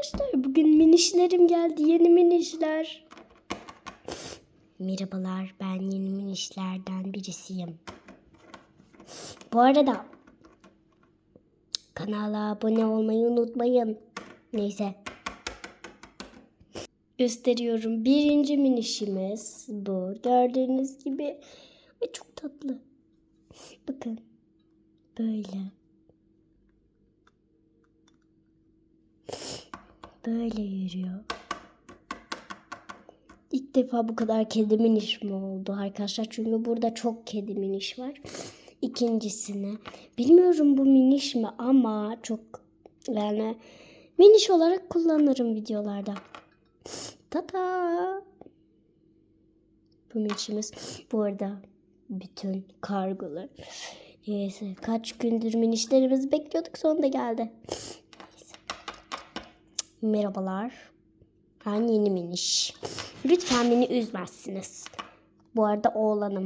arkadaşlar. Bugün minişlerim geldi. Yeni minişler. Merhabalar. Ben yeni minişlerden birisiyim. Bu arada kanala abone olmayı unutmayın. Neyse. Gösteriyorum. Birinci minişimiz bu. Gördüğünüz gibi. Ve çok tatlı. Bakın. Böyle. Böyle yürüyor. İlk defa bu kadar kedi miniş mi oldu arkadaşlar? Çünkü burada çok kedi miniş var. İkincisini bilmiyorum bu miniş mi ama çok yani miniş olarak kullanırım videolarda. Tata. Bu minişimiz bu arada bütün kargolar. Neyse kaç gündür minişlerimizi bekliyorduk sonunda geldi. Merhabalar. Ben yeni miniş. Lütfen beni üzmezsiniz. Bu arada oğlanım.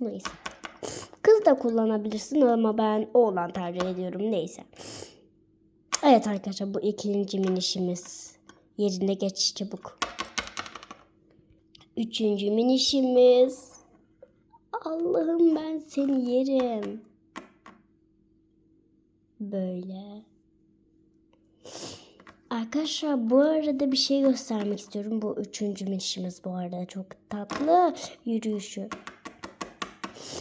Neyse. Kız da kullanabilirsin ama ben oğlan tercih ediyorum. Neyse. Evet arkadaşlar bu ikinci minişimiz. Yerine geç çabuk. Üçüncü minişimiz. Allah'ım ben seni yerim. Böyle. Arkadaşlar bu arada bir şey göstermek istiyorum. Bu üçüncü minişimiz bu arada çok tatlı yürüyüşü.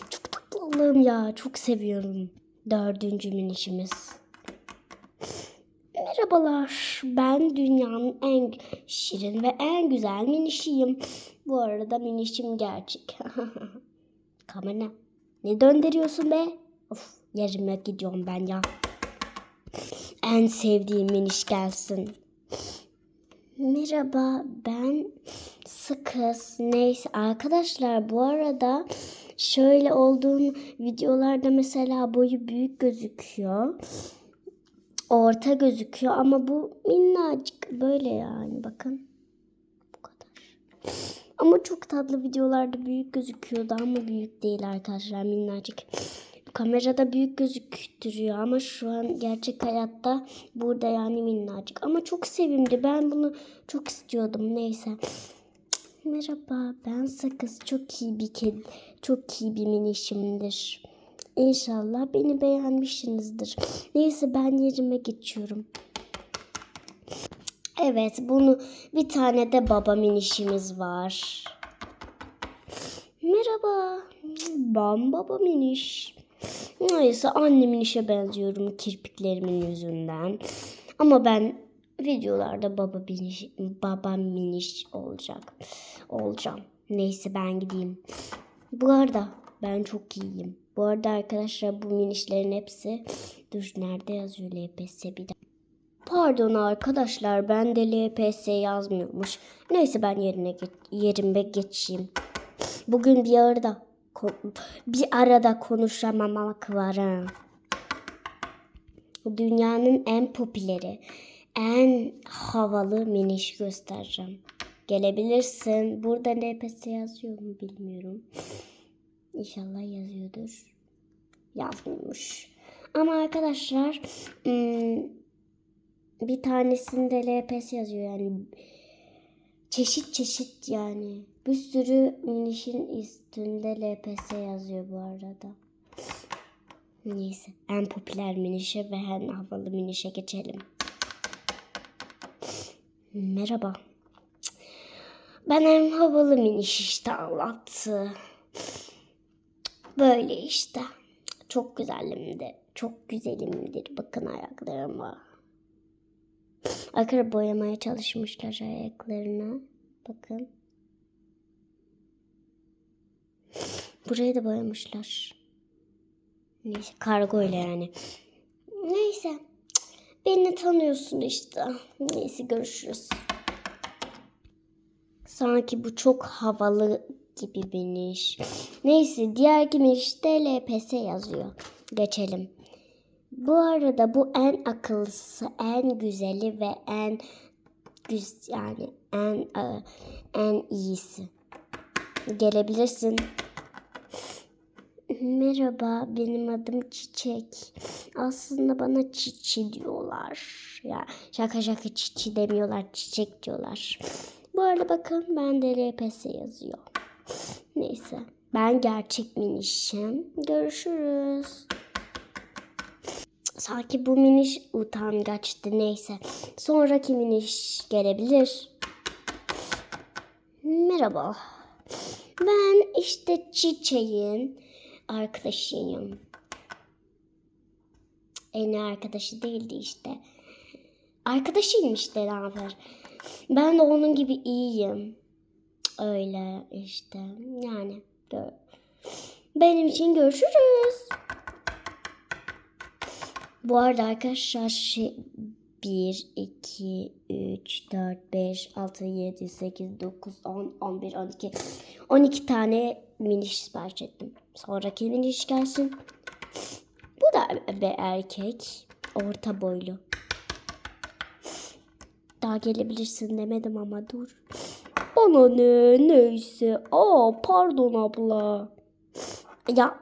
Çok tatlı Allah'ım ya çok seviyorum. Dördüncü minişimiz. Merhabalar. Ben dünyanın en şirin ve en güzel minişiyim. Bu arada minişim gerçek. Kamera. Ne döndürüyorsun be? Of yerime gidiyorum ben ya. En sevdiğim miniş gelsin. Merhaba ben Sakız. Neyse arkadaşlar bu arada şöyle olduğum videolarda mesela boyu büyük gözüküyor. Orta gözüküyor ama bu minnacık böyle yani bakın. Bu kadar. Ama çok tatlı videolarda büyük gözüküyordu ama büyük değil arkadaşlar minnacık. Kamerada büyük gözüktürüyor ama şu an gerçek hayatta burada yani minnacık. Ama çok sevimli. Ben bunu çok istiyordum. Neyse. Merhaba ben Sakız. Çok iyi bir kedi. Çok iyi bir minişimdir. İnşallah beni beğenmişsinizdir. Neyse ben yerime geçiyorum. Evet bunu bir tane de baba minişimiz var. Merhaba. Ben baba miniş. Neyse annemin işe benziyorum kirpiklerimin yüzünden. Ama ben videolarda baba miniş, baba miniş olacak. Olacağım. Neyse ben gideyim. Bu arada ben çok iyiyim. Bu arada arkadaşlar bu minişlerin hepsi dur nerede yazıyor LPS bir de. Pardon arkadaşlar ben de LPS yazmıyormuş. Neyse ben yerine geç, yerime geçeyim. Bugün bir arada bir arada konuşamamak var ha. Dünyanın en popüleri, en havalı miniş göstereceğim. Gelebilirsin. Burada LPS yazıyor mu bilmiyorum. İnşallah yazıyordur. Yazmıyormuş. Ama arkadaşlar ım, bir tanesinde LPS yazıyor yani çeşit çeşit yani. Bir sürü minişin üstünde LPS yazıyor bu arada. Neyse en popüler minişe ve en havalı minişe geçelim. Merhaba. Ben en havalı miniş işte anlattı. Böyle işte. Çok güzelimdir. Çok güzelimdir. Bakın ayaklarıma. Arkada boyamaya çalışmışlar ayaklarını. Bakın. Burayı da boyamışlar. Neyse kargo ile yani. Neyse. Beni tanıyorsun işte. Neyse görüşürüz. Sanki bu çok havalı gibi bir iş. Neyse diğer gibi işte LPS yazıyor. Geçelim. Bu arada bu en akıllısı, en güzeli ve en güz yani en e, en iyisi. Gelebilirsin. Merhaba, benim adım Çiçek. Aslında bana Çiçi diyorlar. Ya şaka şaka Çiçi demiyorlar, Çiçek diyorlar. Bu arada bakın ben de LPS yazıyor. Neyse, ben gerçek minişim. Görüşürüz. Sanki bu miniş utangaçtı neyse. Sonraki miniş gelebilir. Merhaba. Ben işte çiçeğin arkadaşıyım. En arkadaşı değildi işte. Arkadaşıyım işte ne yapar. Ben de onun gibi iyiyim. Öyle işte. Yani. Benim için görüşürüz. Bu arada arkadaşlar şey 1, 2, 3, 4, 5, 6, 7, 8, 9, 10, 11, 12, 12 tane miniş sipariş ettim. Sonraki miniş gelsin. Bu da bir erkek. Orta boylu. Daha gelebilirsin demedim ama dur. Bana ne neyse. Aa pardon abla. Ya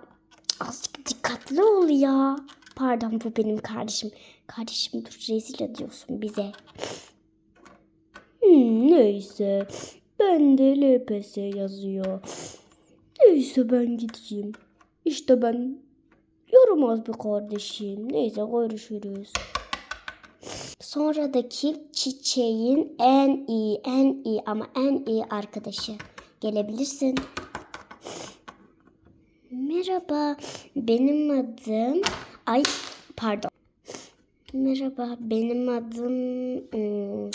azıcık dikkatli ol ya. Pardon bu benim kardeşim. Kardeşim dur rezil ediyorsun bize. Hmm, neyse. Ben de LPS yazıyor. Neyse ben gideyim. İşte ben yaramaz bir kardeşim. Neyse görüşürüz. Sonradaki çiçeğin en iyi, en iyi ama en iyi arkadaşı. Gelebilirsin. Merhaba, benim adım... Ay, pardon. Merhaba, benim adım... hmm,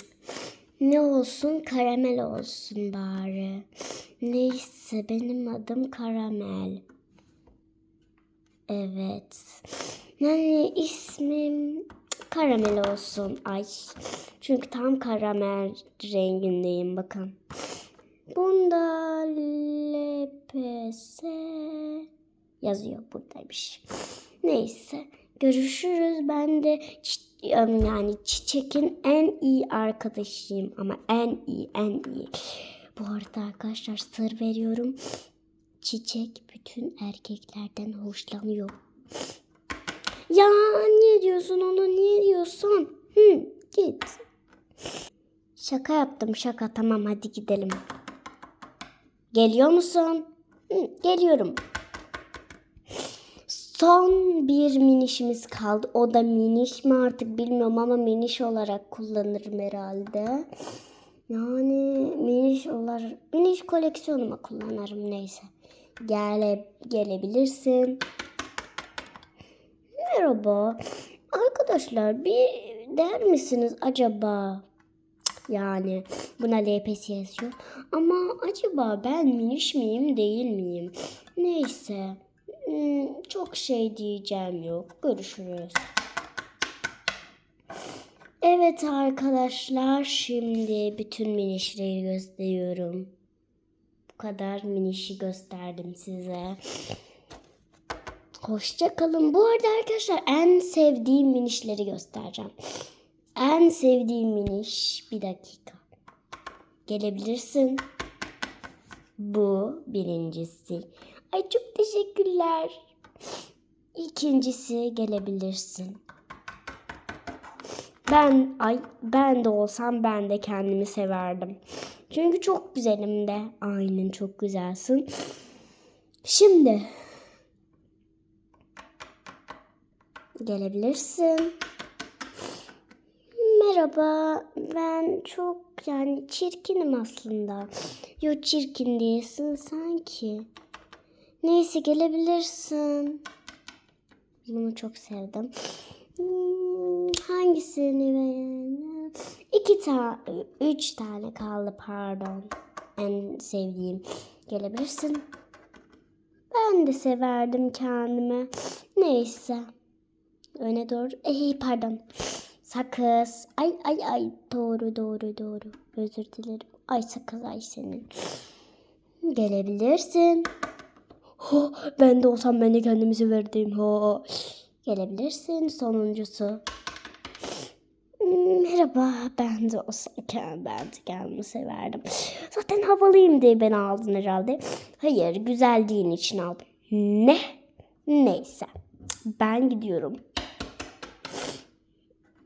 ne olsun? Karamel olsun bari. Neyse, benim adım Karamel. Evet. Yani ismim karamel olsun. Ay. Çünkü tam karamel rengindeyim bakın. Bunda LPS yazıyor buradaymış. Neyse. Görüşürüz. Ben de çi- yani çiçekin en iyi arkadaşıyım ama en iyi en iyi. Bu arada arkadaşlar sır veriyorum. Çiçek bütün erkeklerden hoşlanıyor. Ya niye diyorsun onu niye diyorsun? Hı, git. Şaka yaptım şaka tamam hadi gidelim. Geliyor musun? Hı, geliyorum. Son bir minişimiz kaldı. O da miniş mi artık bilmiyorum ama miniş olarak kullanırım herhalde. Yani miniş olarak miniş koleksiyonuma kullanırım neyse. Gele, gelebilirsin. Merhaba. Arkadaşlar bir der misiniz acaba? Yani buna LPS yazıyor. Ama acaba ben miniş miyim değil miyim? Neyse. Hmm, çok şey diyeceğim yok. Görüşürüz. Evet arkadaşlar şimdi bütün minişleri gösteriyorum. Bu kadar minişi gösterdim size. Hoşça kalın. Bu arada arkadaşlar en sevdiğim minişleri göstereceğim. En sevdiğim miniş bir dakika. Gelebilirsin. Bu birincisi. Ay çok teşekkürler. İkincisi gelebilirsin. Ben ay ben de olsam ben de kendimi severdim. Çünkü çok güzelim de. Aynen çok güzelsin. Şimdi gelebilirsin. Merhaba. Ben çok yani çirkinim aslında. Yok çirkin değilsin sanki. Neyse gelebilirsin. Bunu çok sevdim. Hmm, hangisini beğendin? İki tane, üç tane kaldı pardon. En sevdiğim. Gelebilirsin. Ben de severdim kendimi. Neyse. Öne doğru. Ey pardon. Sakız. Ay ay ay. Doğru doğru doğru. Özür dilerim. Ay sakız ay senin. Gelebilirsin. Ha, ben de olsam ben de kendimi severdim. Ha. Gelebilirsin. Sonuncusu. Hmm, Merhaba, ben de olsam ben de kendimi severdim. Zaten havalıyım diye beni aldın herhalde. Hayır, güzelliğin için aldım. Ne? Neyse. Ben gidiyorum.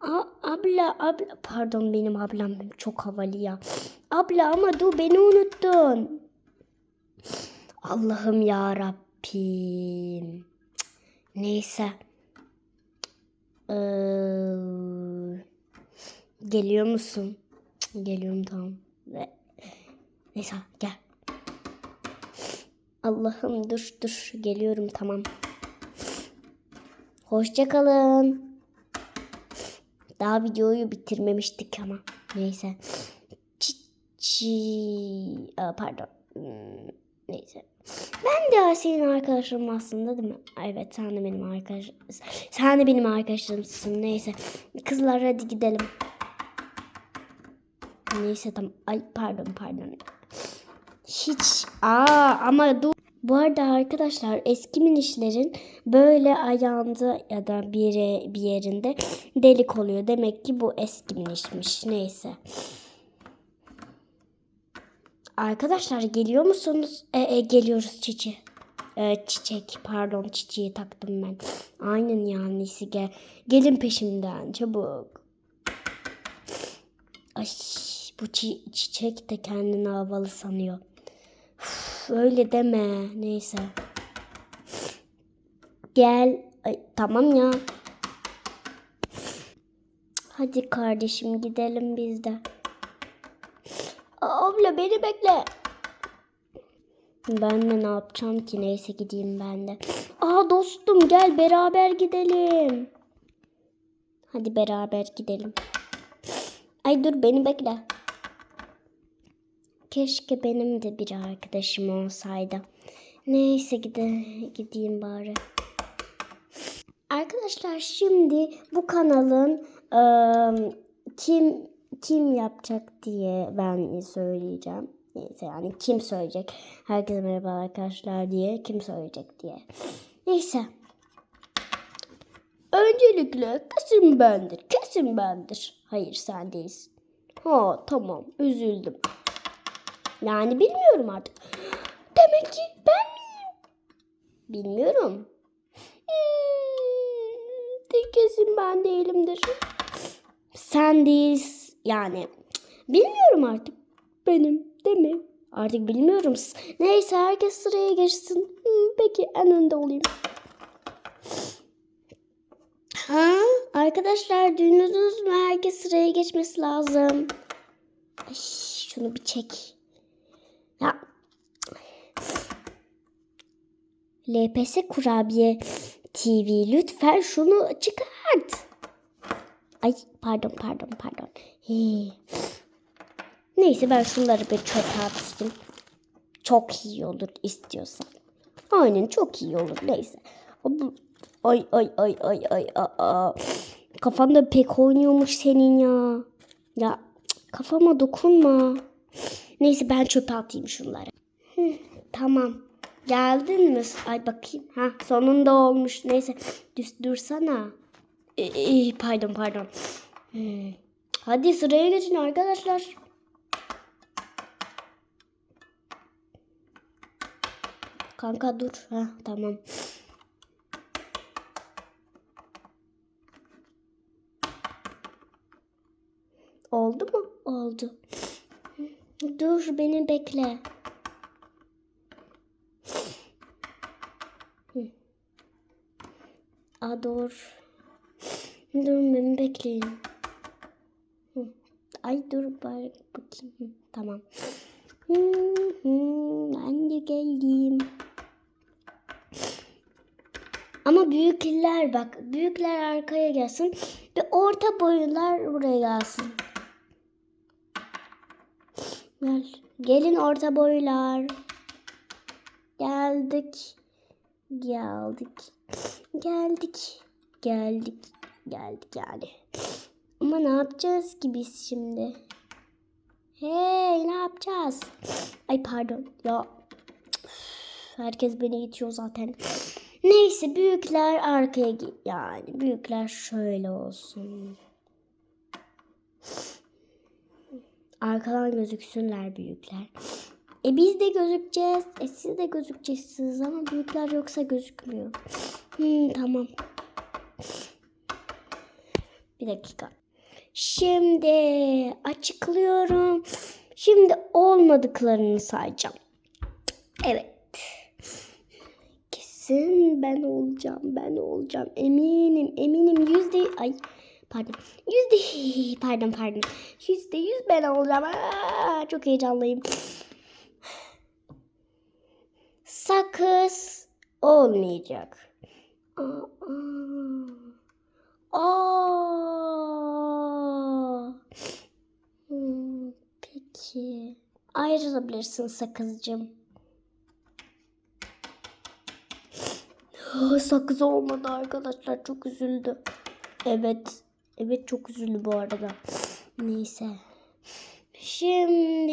A, abla abla pardon benim ablam çok havalı ya. Abla ama dur beni unuttun. Allah'ım ya Rabbim. Neyse. Ee, geliyor musun? Geliyorum tamam. Neyse gel. Allah'ım dur dur geliyorum tamam. Hoşça kalın. Daha videoyu bitirmemiştik ama. Neyse. Çi, çi- Aa, pardon. Neyse. Ben de senin arkadaşım aslında değil mi? Evet sen de benim arkadaşım. Sen de benim arkadaşımsın. Neyse. Kızlar hadi gidelim. Neyse tamam. Ay pardon pardon. Hiç. Aa ama dur. Bu arada arkadaşlar eski minişlerin böyle ayağında ya da bir, bir yerinde delik oluyor. Demek ki bu eski minişmiş. Neyse. Arkadaşlar geliyor musunuz? E, e, geliyoruz çiçi. E, çiçek pardon çiçeği taktım ben. Aynen yani gel. Gelin peşimden çabuk. Ay bu çi- çiçek de kendini havalı sanıyor. Üf, öyle deme. Neyse. Gel. Ay, tamam ya. Hadi kardeşim gidelim biz de. Abla beni bekle. Ben de ne yapacağım ki? Neyse gideyim ben de. Aa dostum gel beraber gidelim. Hadi beraber gidelim. Ay dur beni bekle. Keşke benim de bir arkadaşım olsaydı. Neyse gide gideyim bari. Arkadaşlar şimdi bu kanalın eee, kim kim yapacak diye ben söyleyeceğim. Neyse yani kim söyleyecek? Herkese merhaba arkadaşlar diye kim söyleyecek diye. Neyse. Öncelikle kesin bendir. Kesin bendir. Hayır sen değilsin. Ha tamam üzüldüm. Yani bilmiyorum artık. Demek ki ben miyim? Bilmiyorum. Hmm, kesin ben değilimdir. Sen değilsin. Yani bilmiyorum artık. Benim değil mi? Artık bilmiyorum. Neyse herkes sıraya geçsin. Peki en önde olayım. Ha, arkadaşlar duydunuz mu? Herkes sıraya geçmesi lazım. Ay, şunu bir çek. Ya. LPS Kurabiye TV lütfen şunu çıkart. Ay pardon pardon pardon. Hii. Neyse ben şunları bir çöpe atayım. Çok iyi olur istiyorsan. Aynen çok iyi olur neyse. Ay ay ay ay ay aa. Kafan da pek oynuyormuş senin ya. Ya kafama dokunma. Neyse ben çöpe atayım şunları. Tamam. Geldin mi? Ay bakayım. Ha sonunda olmuş. Neyse düz dursana. Ee, pardon pardon. Hmm. Hadi sıraya geçin arkadaşlar. Kanka dur. Ha tamam. Oldu mu? Oldu. Dur beni bekle. Dur. Dur beni bekleyin. Ay dur bari bakayım. Tamam. Hı, hı, ben de geldim. Ama büyükler bak. Büyükler arkaya gelsin. Ve orta boylular buraya gelsin. Gel. Gelin orta boylar. Geldik. Geldik. Geldik. Geldik. Geldik yani. Ama ne yapacağız ki biz şimdi? Hey ne yapacağız? Ay pardon ya. Herkes beni itiyor zaten. Neyse büyükler arkaya gi- yani büyükler şöyle olsun. Arkadan gözüksünler büyükler. E biz de gözükeceğiz. E siz de gözükeceksiniz ama büyükler yoksa gözükmüyor. Hmm, tamam. Bir dakika. Şimdi açıklıyorum. Şimdi olmadıklarını sayacağım. Evet. Kesin ben olacağım. Ben olacağım. Eminim. Eminim. Yüzde... Ay pardon. Yüzde... Pardon pardon. Yüzde yüz ben olacağım. Aa, çok heyecanlıyım. Sakız olmayacak. Aa, aa. Aa. Hmm, peki. Ayrılabilirsin sakızcığım. Ah, Sakız olmadı arkadaşlar. Çok üzüldü. Evet. Evet çok üzüldü bu arada. Neyse. Şimdi.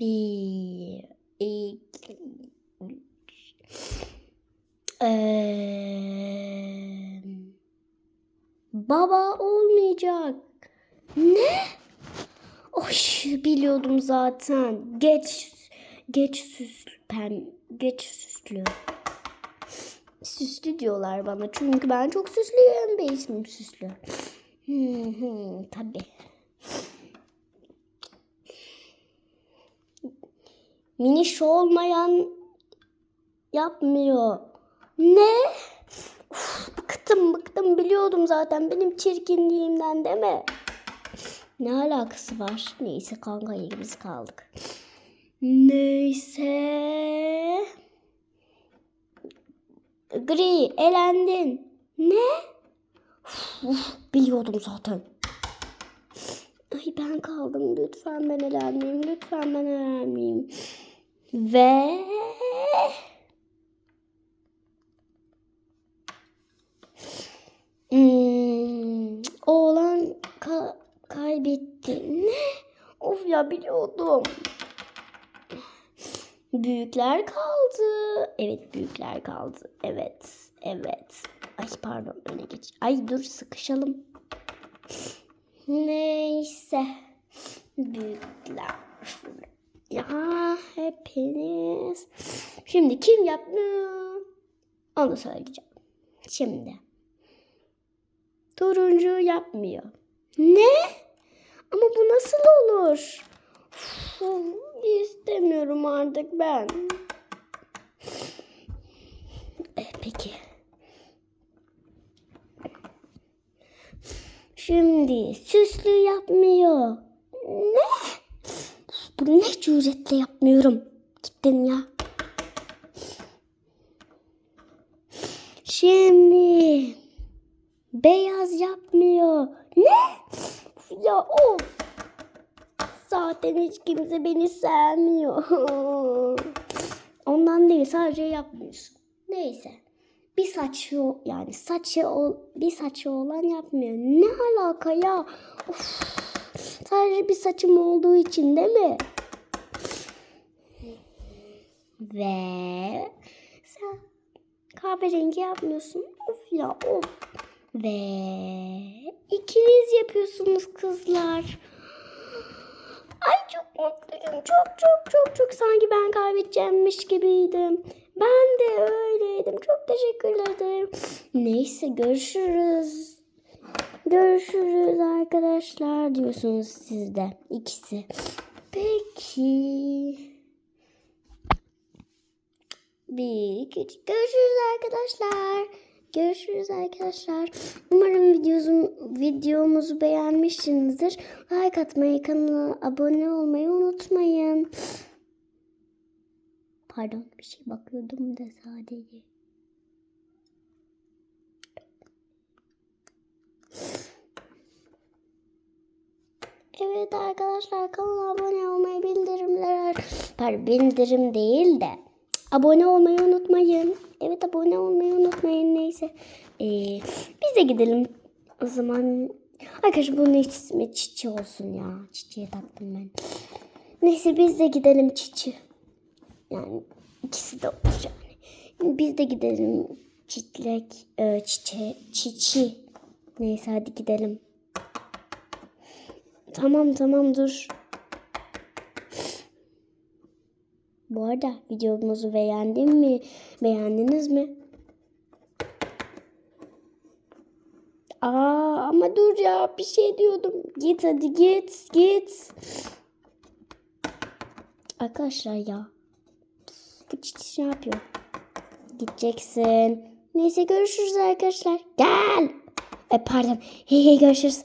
Bir, iki, üç. Eee, baba olmayacak. Ne? Oy, biliyordum zaten. Geç, geç süslü, pem, geç süslü. Süslü diyorlar bana çünkü ben çok süslüyüm ve ismim süslü. Hı hı, tabii. Miniş olmayan yapmıyor. Ne? Uf, bıktım bıktım biliyordum zaten benim çirkinliğimden mi? Ne alakası var? Neyse kanka ikimiz kaldık. Neyse. Gri elendin. Ne? Uf, biliyordum zaten. Ay ben kaldım. Lütfen ben elenmeyeyim. Lütfen ben elenmeyeyim. Ve Hmm, oğlan ka- kaybetti. Ne? Of ya biliyordum. Büyükler kaldı. Evet büyükler kaldı. Evet. Evet. Ay pardon öne geç. Ay dur sıkışalım. Neyse. Büyükler. Ya hepiniz. Şimdi kim yapmıyor? Onu söyleyeceğim. Şimdi. Turuncu yapmıyor. Ne? Ama bu nasıl olur? İstemiyorum artık ben. Eh, peki. Şimdi süslü yapmıyor. Ne? Bu ne cüretle yapmıyorum. Gittim ya. Şimdi beyaz yapmıyor. Ne? Ya of. Zaten hiç kimse beni sevmiyor. Ondan değil sadece yapmıyorsun. Neyse. Bir saçı yani saçı bir saçı olan yapmıyor. Ne alaka ya? Of. Sadece bir saçım olduğu için değil mi? Ve sen kahverengi yapmıyorsun. Of ya of. Ve ikiniz yapıyorsunuz kızlar. Ay çok mutluyum. Çok çok çok çok sanki ben kaybedeceğimmiş gibiydim. Ben de öyleydim. Çok teşekkür ederim. Neyse görüşürüz. Görüşürüz arkadaşlar diyorsunuz siz de. ikisi. Peki. Bir, iki, üç. Görüşürüz arkadaşlar. Görüşürüz arkadaşlar. Umarım videomuzu, videomuzu beğenmişsinizdir. Like atmayı, kanala abone olmayı unutmayın. Pardon bir şey bakıyordum da sadece. Evet arkadaşlar kanala abone olmayı bildirimler pardon bildirim değil de abone olmayı unutmayın. Evet abone olmayı unutmayın neyse. Ee, biz de gidelim o zaman. Arkadaşlar bunun ismi Çiçi olsun ya. Çiçiye taktım ben. Neyse biz de gidelim Çiçi. Yani ikisi de olur yani. Biz de gidelim çitlek, e, çiçe, çiçi. Neyse hadi gidelim. Tamam tamam dur. Bu arada videomuzu beğendin mi? Beğendiniz mi? Aa ama dur ya bir şey diyordum. Git hadi git git. Arkadaşlar ya. Bu çiçeği ne yapıyor? Gideceksin. Neyse görüşürüz arkadaşlar. Gel. E, pardon. Hey, hey görüşürüz.